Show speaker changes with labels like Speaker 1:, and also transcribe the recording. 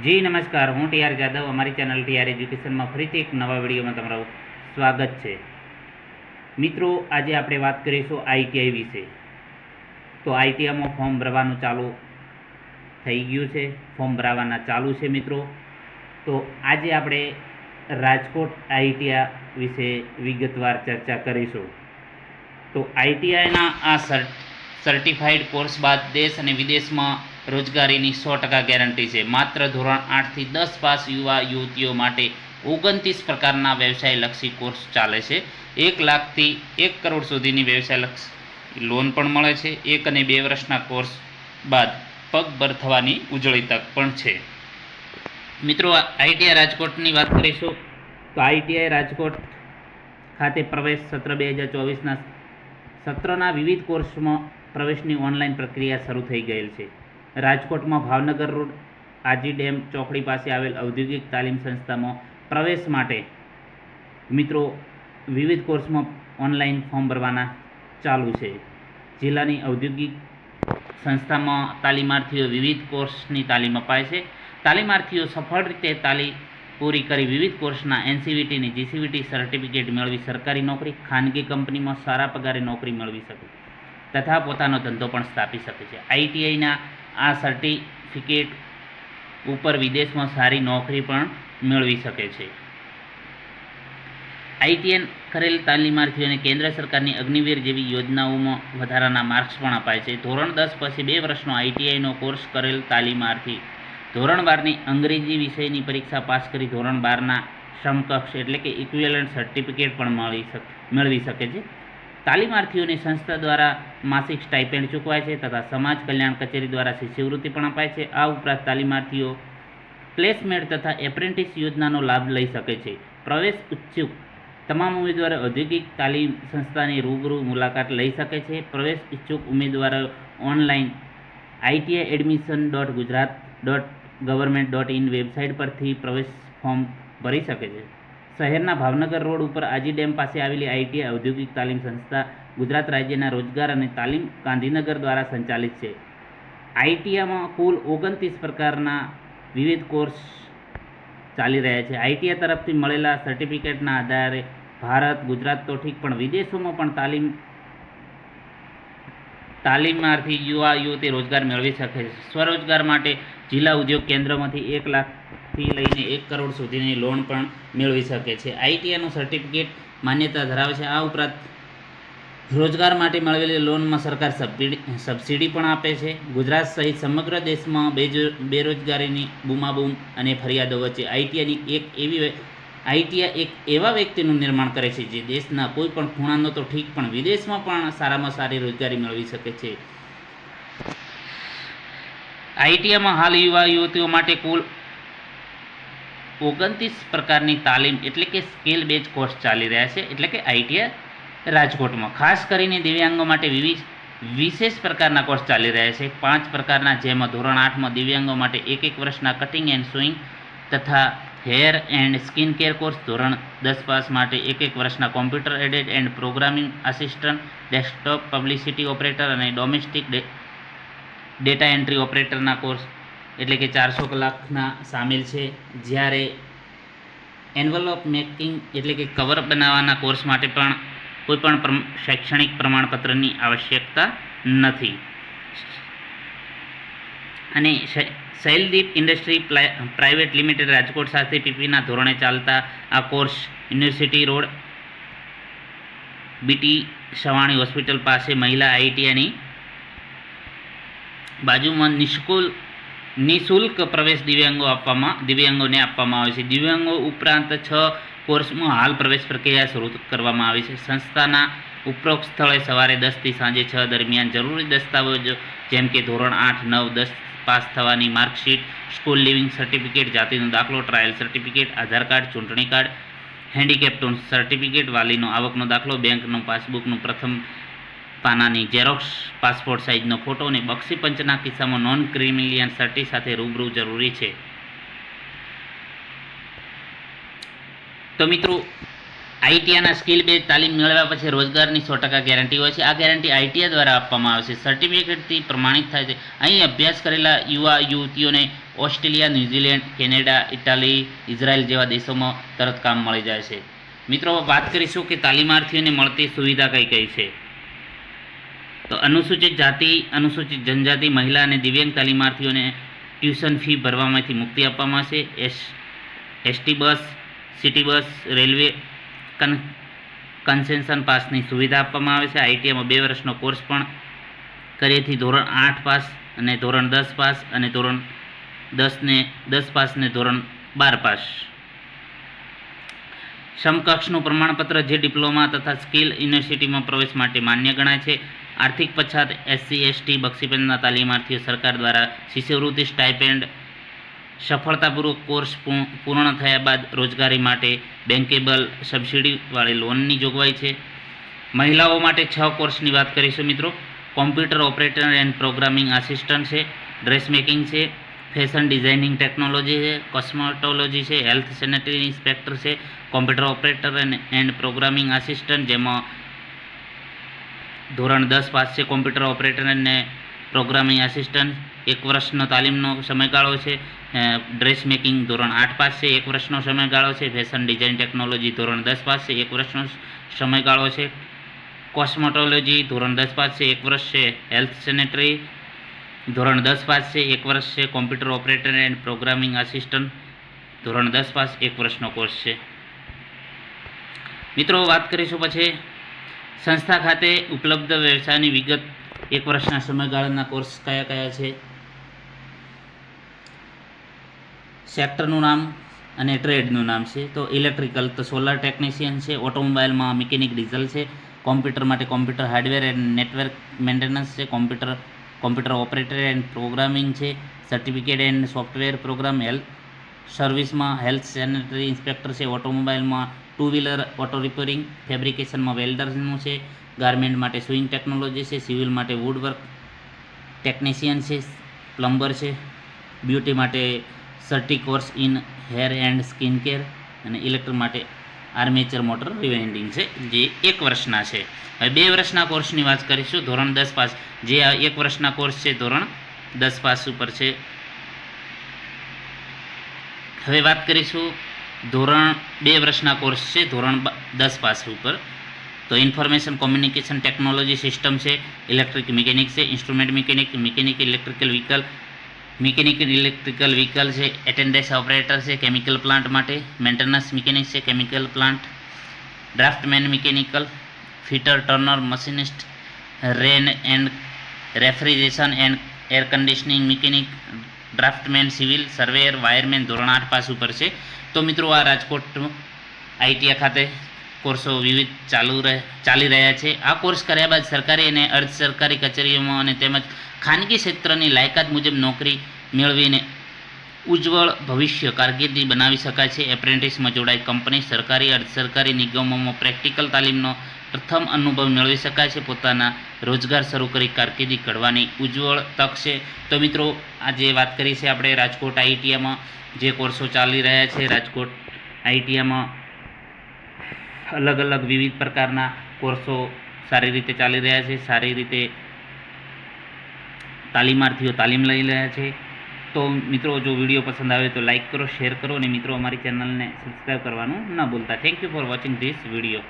Speaker 1: જી, નમસ્કાર. હું ટીઆર જાદવ. અમારી ચેનલ ટીઆર એજ્યુકેશનમાં ફરીથી એક નવા વિડીયોમાં તમારું સ્વાગત છે. મિત્રો, આજે આપણે વાત કરીશું આઈટીઆઈ વિશે. તો આઈટીઆઈમાં ફોર્મ ભરવાનું ચાલુ થઈ ગયું છે. ફોર્મ ભરાવાના ચાલુ છે, મિત્રો. તો આજે આપણે રાજકોટ આઈટીઆઈ વિશે વિગતવાર ચર્ચા કરીશું. તો આઈટીઆઈના આ સર્ટિફાઈડ કોર્સ બાદ દેશ અને વિદેશમાં રોજગારીની સો ટકા ગેરંટી છે. માત્ર ધોરણ આઠથી દસ પાસ યુવા યુવતીઓ માટે ઓગણત્રીસ પ્રકારના વ્યવસાયલક્ષી કોર્સ ચાલે છે. એક લાખથી એક કરોડ સુધીની વ્યવસાયલક્ષી લોન પણ મળે છે. એક અને બે વર્ષના કોર્સ બાદ પગભર થવાની ઉજળી તક પણ છે. મિત્રો આઈટીઆઈ રાજકોટની વાત કરીશું તો આઈટીઆઈ રાજકોટ ખાતે પ્રવેશ સત્ર બે હજાર ચોવીસના સત્રના વિવિધ કોર્સમાં પ્રવેશની ઓનલાઈન પ્રક્રિયા શરૂ થઈ ગયેલ છે. રાજકોટમાં ભાવનગર રોડ, આજી ડેમ ચોકડી પાસે આવેલ ઔદ્યોગિક તાલીમ સંસ્થામાં પ્રવેશ માટે મિત્રો વિવિધ કોર્સમાં ઓનલાઈન ફોર્મ ભરવાના ચાલુ છે. જિલ્લાની ઔદ્યોગિક સંસ્થામાં તાલીમાર્થીઓ વિવિધ કોર્સની તાલીમ અપાય છે. તાલીમાર્થીઓ સફળ રીતે તાલીમ પૂરી કરી વિવિધ કોર્સના એનસીવીટીની જીસીવીટી સર્ટિફિકેટ મેળવી સરકારી નોકરી, ખાનગી કંપનીમાં સારા પગારે નોકરી મેળવી શકે તથા પોતાનો ધંધો પણ સ્થાપી શકે છે. આઈટીઆઈના આ સર્ટિફિકેટ ઉપર વિદેશમાં સારી નોકરી પણ મેળવી શકે છે. આઈટીએન કરેલ તાલીમાર્થીઓને કેન્દ્ર સરકારની અગ્નિવીર જેવી યોજનાઓમાં વધારાના માર્ક્સ પણ અપાય છે. ધોરણ દસ પછી બે વર્ષનો આઈટીઆઈનો કોર્સ કરેલ તાલીમાર્થી ધોરણ બારની અંગ્રેજી વિષયની પરીક્ષા પાસ કરી ધોરણ બારના સમકક્ષ એટલે કે ઇક્વિવેલન્ટ સર્ટિફિકેટ પણ મળી શકે, મેળવી શકે છે. તાલીમાર્થીઓની સંસ્થા દ્વારા માસિક સ્ટાઇપેન્ડ ચૂકવાય છે તથા સમાજ કલ્યાણ કચેરી દ્વારા શિષ્યવૃત્તિ પણ અપાય છે. આ ઉપરાંત તાલીમાર્થીઓ પ્લેસમેન્ટ તથા એપ્રેન્ટિસ યોજનાનો લાભ લઈ શકે છે. પ્રવેશ ઉત્સુક તમામ ઉમેદવારો ઔદ્યોગિક તાલીમ સંસ્થાની રૂબરૂ મુલાકાત લઈ શકે છે. પ્રવેશ ઇચ્છુક ઉમેદવારો online ITI admission dot Gujarat dot government dot in website પરથી પ્રવેશ ફોર્મ ભરી શકે છે. શહેરના ભાવનગર રોડ ઉપર આજી ડેમ પાસે આવેલી આઈટીઆઈ ઔદ્યોગિક તાલીમ સંસ્થા ગુજરાત રાજ્યના રોજગાર અને તાલીમ ગાંધીનગર દ્વારા સંચાલિત છે. આઈટીઆઈમાં કુલ ઓગણત્રીસ પ્રકારના વિવિધ કોર્સ ચાલી રહ્યા છે. આઈટીઆઈ તરફથી મળેલા સર્ટિફિકેટના આધારે ભારત, ગુજરાત તો ઠીક, પણ વિદેશોમાં પણ તાલીમ તાલીમાર્થી યુવા, યુવતી રોજગાર મેળવી શકે છે. સ્વરોજગાર માટે જિલ્લા ઉદ્યોગ કેન્દ્રમાંથી એક લાખથી લઈને એક કરોડ સુધીની લોન પણ મેળવી શકે છે. આઈટીઆઈનું સર્ટિફિકેટ માન્યતા ધરાવે છે. આ ઉપરાંત રોજગાર માટે મેળવેલી લોનમાં સરકાર સબસિડી સબસિડી પણ આપે છે. ગુજરાત સહિત સમગ્ર દેશમાં બેજો, બેરોજગારીની બૂમાબૂમ અને ફરિયાદો વચ્ચે આઈટીઆઈની એક એવી આઈટીઆઈ એક એવા વ્યક્તિનું નિર્માણ કરે છે જે દેશના કોઈ પણ ખૂણાનો તો ઠીક પણ વિદેશમાં પણ સારામાં સારી રોજગારી મેળવી શકે છે. આઈટીઆઈમાં હાલ યુવા યુવતીઓ માટે કુલ ઓગણત્રીસ પ્રકારની તાલીમ એટલે કે સ્કિલ બેઝ કોર્સ ચાલી રહ્યા છે, એટલે કે આઈટીઆઈ રાજકોટમાં. ખાસ કરીને દિવ્યાંગો માટે વિવિધ વિશેષ પ્રકારના કોર્સ ચાલી રહ્યા છે. પાંચ પ્રકારના, જેમાં ધોરણ આઠમાં દિવ્યાંગો માટે એક એક વર્ષના કટિંગ એન્ડ સ્વિંગ તથા hair and skin care course, ધોરણ દસ પાસ માટે એક એક વર્ષના computer aided and programming assistant, desktop, publicity operator અને ડોમેસ્ટિક ડેટા એન્ટ્રી ઓપરેટરના કોર્સ એટલે કે ચારસો કલાકના સામેલ છે. જ્યારે એન્વલોપ મેકિંગ એટલે કે કવર બનાવવાના કોર્સ માટે પણ કોઈપણ શૈક્ષણિક પ્રમાણપત્રની આવશ્યકતા નથી. અને Shaildeep industry private limited Rajkot સાથે પીપીના ધોરણે ચાલતા આ course university road BT Savani hospital પાસે મહિલા આઈટીઆઈની બાજુમાં નિષ્કુલ નિઃશુલ્ક પ્રવેશ દિવ્યાંગો આપવામાં દિવ્યાંગોને આપવામાં આવે છે. દિવ્યાંગો ઉપરાંત છ કોર્સમાં હાલ પ્રવેશ પ્રક્રિયા શરૂ કરવામાં આવી છે. સંસ્થાના ઉપરોક્ત સ્થળે સવારે દસથી સાંજે છ દરમિયાન જરૂરી દસ્તાવેજો, જેમ કે ધોરણ આઠ, નવ, દસ પાસ થવાની માર્કશીટ, સ્કૂલ લિવિંગ સર્ટિફિકેટ, જાતિનો દાખલો, ટ્રાયલ સર્ટિફિકેટ, આધાર કાર્ડ, ચૂંટણી કાર્ડ હેન્ડીકેપ્ટનું સર્ટિફિકેટ વાલીનો આવકનો દાખલો, બેંકનું પાસબુકનું પ્રથમ પાનાની ઝેરોક્સ, પાસપોર્ટ સાઇઝનો ફોટો અને બક્ષી પંચના કિસ્સામાં નોન ક્રિમિલિયન સર્ટી સાથે રૂબરૂ જરૂરી છે. તો મિત્રો આઈટીઆના સ્કિલ બેઝ તાલીમ મેળવ્યા પછી રોજગારની સો ટકા ગેરંટી હોય છે. આ ગેરંટી આઈટીઆઈ દ્વારા આપવામાં આવે છે. સર્ટિફિકેટથી પ્રમાણિત થાય છે. અહીં અભ્યાસ કરેલા યુવા યુવતીઓને Australia, New Zealand, Canada, Italy, Israel જેવા દેશોમાં તરત કામ મળી જાય છે. મિત્રો, વાત કરીશું કે તાલીમાર્થીઓને મળતી સુવિધા કઈ કઈ છે? તો અનુસૂચિત જાતિ, અનુસૂચિત જનજાતિ, મહિલા અને દિવ્યાંગ તાલીમાર્થીઓને ટ્યુશન ફી ભરવામાંથી મુક્તિ આપવામાં આવશે. S, ST bus, city bus, railway con concession પાસની સુવિધા આપવામાં આવે છે. આઈટીઆઈમાં બે વર્ષનો કોર્સ પણ કરીએથી ધોરણ આઠ પાસ અને ધોરણ દસ પાસ અને ધોરણ દસને, દસ પાસ ને ધોરણ બાર પાસ. સમકક્ષનું પ્રમાણપત્ર જે ડિપ્લોમા તથા સ્કિલ યુનિવર્સિટીમાં પ્રવેશ માટે માન્ય ગણાય છે. આર્થિક પછાત એસસી, એસટી બક્ષીપંચના તાલીમાર્થીઓ સરકાર દ્વારા શિષ્યવૃત્તિ સ્ટાઇપેન્ડ સફળતાપૂર્વક કોર્સ પૂર્ણ થયા બાદ રોજગારી માટે બેન્કેબલ સબસિડીવાળી લોનની જોગવાઈ છે. મહિલાઓ માટે છ કોર્સની વાત કરીશું મિત્રો. Computer operator and programming assistant છે ડ્રેસ મેકિંગ છે, ફેશન ડિઝાઇનિંગ ટેકનોલોજી છે, કોસ્મેટોલોજી છે, હેલ્થ સેનેટરી ઇન્સ્પેક્ટર છે, computer operator and programming assistant, જેમાં ધોરણ દસ પાસ છે કોમ્પ્યુટર ઓપરેટર અને પ્રોગ્રામિંગ આસિસ્ટન્ટ એક વર્ષનો તાલીમનો સમયગાળો છે. ડ્રેસ મેકિંગ ધોરણ આઠ પાસ છે એક વર્ષનો સમયગાળો છે. ફેશન ડિઝાઇન ટેકનોલોજી ધોરણ દસ પાસ છે એક વર્ષનો સમયગાળો છે. કોસ્મેટોલોજી ધોરણ દસ પાસ છે એક વર્ષ છે. હેલ્થ સેનેટરી ધોરણ દસ પાસ છે એક વર્ષ છે. Computer operator and programming assistant ધોરણ દસ પાસ એક વર્ષનો કોર્સ છે. મિત્રો, વાત કરીશું પછી સંસ્થા ખાતે ઉપલબ્ધ વ્યવસાયની વિગત એક વર્ષના સમયગાળાના કોર્સ કયા કયા છે? સેક્ટરનું નામ અને ટ્રેડનું નામ છે. તો ઇલેક્ટ્રિકલ, તો સોલાર ટેકનિશિયન છે ઓટોમોબાઈલમાં મિકેનિક ડીઝલ છે, કોમ્પ્યુટર માટે computer hardware and network maintenance છે, computer computer operator and programming છે, certificate and software program, health સર્વિસમાં હેલ્થ સેનેટરી ઇન્સ્પેક્ટર છે ઓટોમોબાઈલમાં ટુ વ્હીલર ઓટો રિપેરિંગ, ફેબ્રિકેશનમાં વેલ્ડરનું છે, ગાર્મેન્ટ માટે સ્વિંગ ટેકનોલોજી છે, સિવિલ માટે વુડવર્ક ટેકનિશિયન છે, પ્લમ્બર છે, બ્યુટી માટે certi course in hair and skin care અને ઇલેક્ટ્રિક માટે આર્મેચર મોટર રિવાઇન્ડિંગ છે, જે એક વર્ષના છે. હવે બે વર્ષના કોર્સની વાત કરીશું, ધોરણ દસ પાસ. જે એક વર્ષના કોર્સ છે, ધોરણ દસ પાસ ઉપર છે. હવે વાત કરીશું ધોરણ બે વર્ષના કોર્સ છે, ધોરણ દસ પાસ ઉપર. તો ઇન્ફોર્મેશન કોમ્યુનિકેશન ટેકનોલોજી સિસ્ટમ છે ઇલેક્ટ્રિક મિકેનિક છે instrument mechanic mechanic electrical vehicle mechanical electrical vehicle છે એટેન્ડન્સ ઓપરેટર છે કેમિકલ પ્લાન્ટ માટે મેન્ટેનન્સ મિકેનિક છે chemical plant draftsman mechanical fitter turner machinist rain and refrigeration and air conditioning mechanic draftsman, civil, surveyor, wireman ધોરણ આઠ pass ઉપર છે. તો મિત્રો, આ રાજકોટ આઈટીઆઈ ખાતે કોર્સો વિવિધ ચાલુ રહે, ચાલી રહ્યા છે. આ કોર્સ કર્યા બાદ સરકારી અને અર્ધ સરકારી કચેરીઓમાં અને તેમજ ખાનગી ક્ષેત્રની લાયકાત મુજબ નોકરી મેળવીને ઉજ્જવળ ભવિષ્ય કારકિર્દી બનાવી શકાય છે. એપ્રેન્ટિસમાં જોડાઈ કંપની, સરકારી, અર્ધ સરકારી નિગમોમાં પ્રેક્ટિકલ તાલીમનો પ્રથમ અનુભવ મેળવી શકાય છે પોતાના રોજગાર શરૂ કરી કારકિર્દી ઘડવાની ઉજ્જવળ તક છે. તો મિત્રો, આજે વાત કરી છે આપણે રાજકોટ આઈટીઆઈમાં. જે કોર્સો ચાલી રહ્યા છે રાજકોટ આઈટીઆઈમાં, અલગ અલગ વિવિધ પ્રકારના કોર્સો સારી રીતે ચાલી રહ્યા છે. સારી રીતે તાલીમાર્થીઓ તાલીમ લઈ રહ્યા છે. તો મિત્રો, જો વીડિયો પસંદ આવે તો લાઇક કરો, શેર કરો અને મિત્રો અમારી ચેનલને સબસ્ક્રાઈબ કરવાનું ન ભૂલતા. Thank you for watching this video